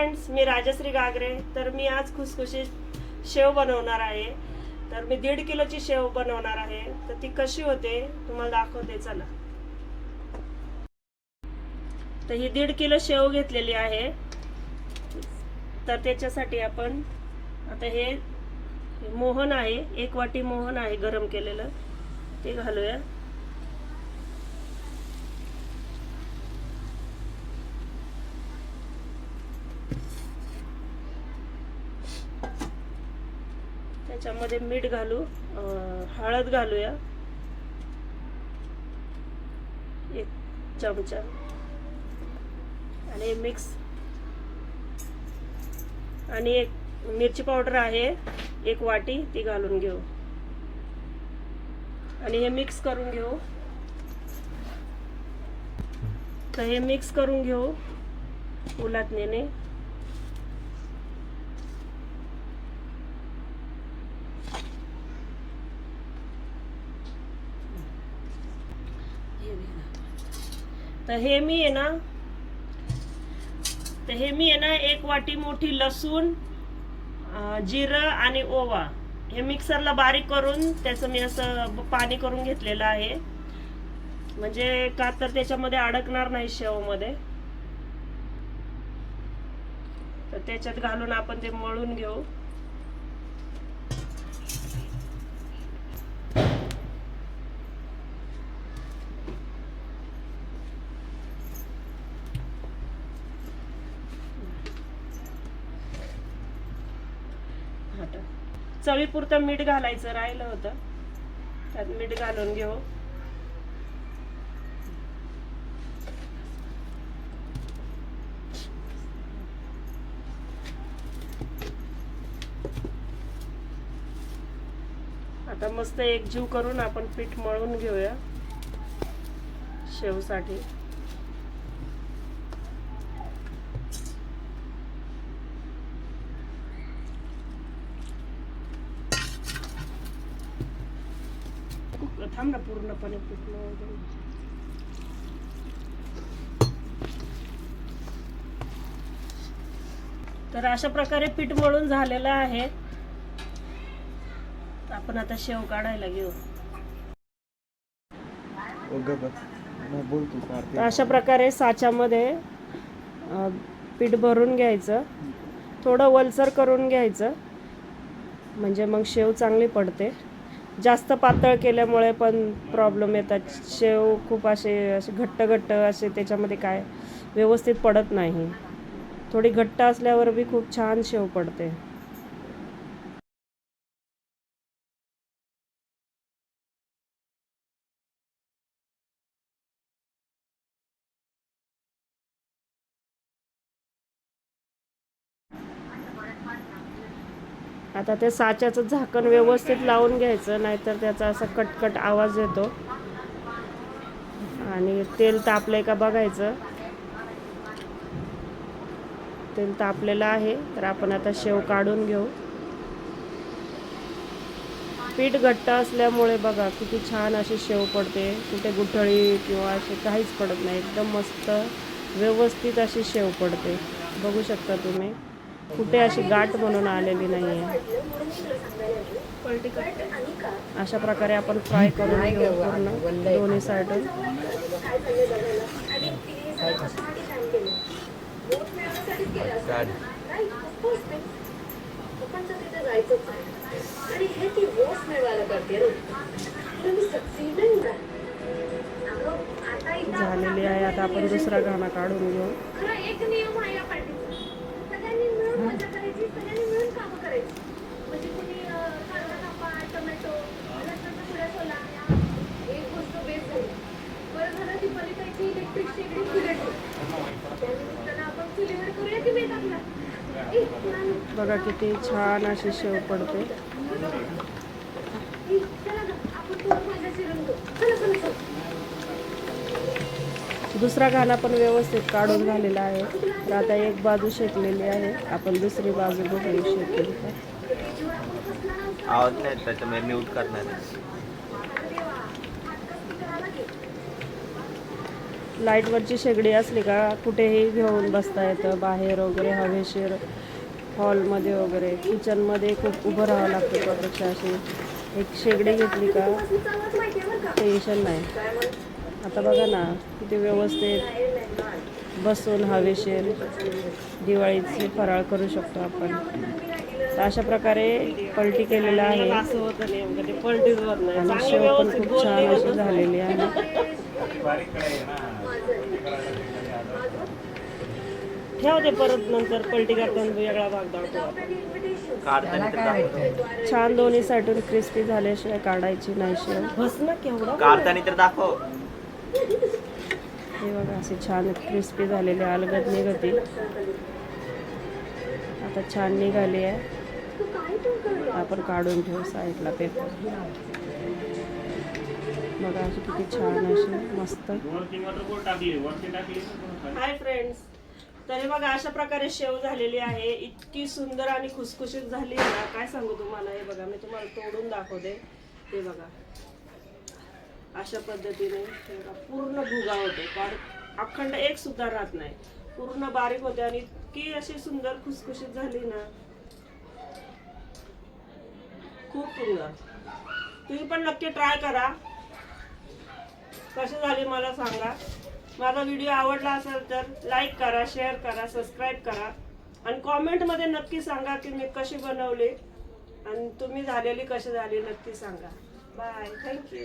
Friends मी राजश्री गागरे. तर मी आज खुसखुशीत शेव बनवणार आहे. तर मी दीड किलोची शेव बनवणार आहे. तर ती कशी होते तुम्हाला दाखवते चला. तर ही दीड किलो शेव घेतलेली आहे. तर त्याच्यासाठी आपण आता हे हे मोहन आहे. एक वाटी मोहन आहे गरम केलेलं. ते घालूया. त्याच्यामध्ये मीठ घालू हळद घालूया. एक चमचा. आणि मिक्स. आणि एक मिरची पावडर आहे एक वाटी ती घालून घेऊ. आणि हे मिक्स करून घेऊ. तर हे मिक्स करून घेऊ उलाटण्याने तर हे मी आहे ना तर हे मी आहे ना एक वाटी मोठी लसूण जिरं आणि ओवा हे मिक्सरला बारीक करून त्याचं मी असं पाणी करून घेतलेलं आहे. म्हणजे का तर त्याच्यामध्ये अडकणार नाही शेवमध्ये. तर त्याच्यात घालून आपण ते मळून घेऊ आता चवीपुरतं मीठ घालायचं राहिलं होतं. त्यात मीठ घालून घेऊ. आता मस्त एकजीव करून आपण पीठ मळून घेऊया. शेवसाठी. थांब ना पूर्णपणे. तर अशा प्रकारे पीठ मळून झालेलं आहे. आपण आता शेव काढायला घेऊ. अशा प्रकारे साच्यामध्ये पीठ भरून घ्यायचं. थोडं वलसर करून घ्यायचं. म्हणजे मग शेव चांगली पडते. जास्त पातळ केल्यामुळे पण प्रॉब्लेम येतात. शेव खूप असे असे घट्ट घट्ट असे त्याच्यामध्ये काय व्यवस्थित पडत नाही. थोडी घट्ट असल्यावर बी खूप छान शेव पडते. आता ते साच्याचं झाकण व्यवस्थित लावून घ्यायचं नाहीतर त्याचा असा कटकट आवाज येतो. आणि तेल तापलंय का बघायचं. तेल तापलेलं आहे तर आपण आता शेव काढून घेऊ. पीठ घट्ट असल्यामुळे बघा किती छान अशी शेव पडते. कुठे गुठळी किंवा असे काहीच पडत नाही. एकदम मस्त व्यवस्थित अशी शेव पडते. बघू शकता तुम्ही. कुठे अशी गाठ म्हणून आलेली नाही आहे अशा प्रकारे आपण फ्राय करून घेऊ पूर्ण दोन्ही साईड झालेली आहे. आता आपण दुसरा गाणा काढून घेऊ. बघा किती छान अशी शेव पडते. आपण दुसरा घाणा पण व्यवस्थित काढून झालेला आहे. तर आता एक बाजू शेकलेली आहे. आपण दुसरी बाजू बघू शेकली. आवाज नाही त्याच्यामुळे म्यूट करणार. लाईटवरची शेगडी असली का कुठेही घेऊन बसता येतं. बाहेर वगैरे हवेशीर हॉलमध्ये वगैरे. किचनमध्ये खूप उभं राहावं लागतं त्यापेक्षा अशी. एक शेगडी घेतली का टेन्शन नाही. आता बघा ना किती व्यवस्थित बसून हवेशीर दिवाळीची फराळ करू शकतो आपण. तर अशा प्रकारे पलटी केलेलं आहे. आणि शेव पण खूप छान अशी झालेली आहे. ठेव ते परत नंतर पलटी करताना वेगळा भाग दाखव. छान दोन्ही साईडून क्रिस्पी झाल्याशिवाय काढायची नाही शेव. बस ना केवढा. काढताना तर दाखव. हे बघा असे छान क्रिस्पी झालेले अलगद निघतील. आता छान निघाली आहे. आपण काढून ठेवू साईडला पेपर बघा अशी किती छान अशी मस्त. हाय फ्रेंड्स तरी बघा अशा प्रकारे शेव झालेली आहे. इतकी सुंदर आणि खुसखुशीत झाली आहे ना. काय सांगू तुम्हाला? हे बघा मी तुम्हाला तोडून दाखवते. हे बघा. अशा पद्धतीने पूर्ण भुगा होतो. पण अखंड एक सुद्धा राहत नाही. पूर्ण बारीक होते आणि इतकी अशी सुंदर खुसखुशीत झाली ना. खूप सुंदर. तुम्ही पण नक्की ट्राय करा. कशी झाले मला सांगा. माझा व्हिडिओ आवडला असेल तर लाईक करा शेअर करा सबस्क्राईब करा. आणि कॉमेंटमध्ये नक्की सांगा की मी कशी बनवली. आणि तुम्ही झालेली कशी झाली नक्की सांगा. Bye thank you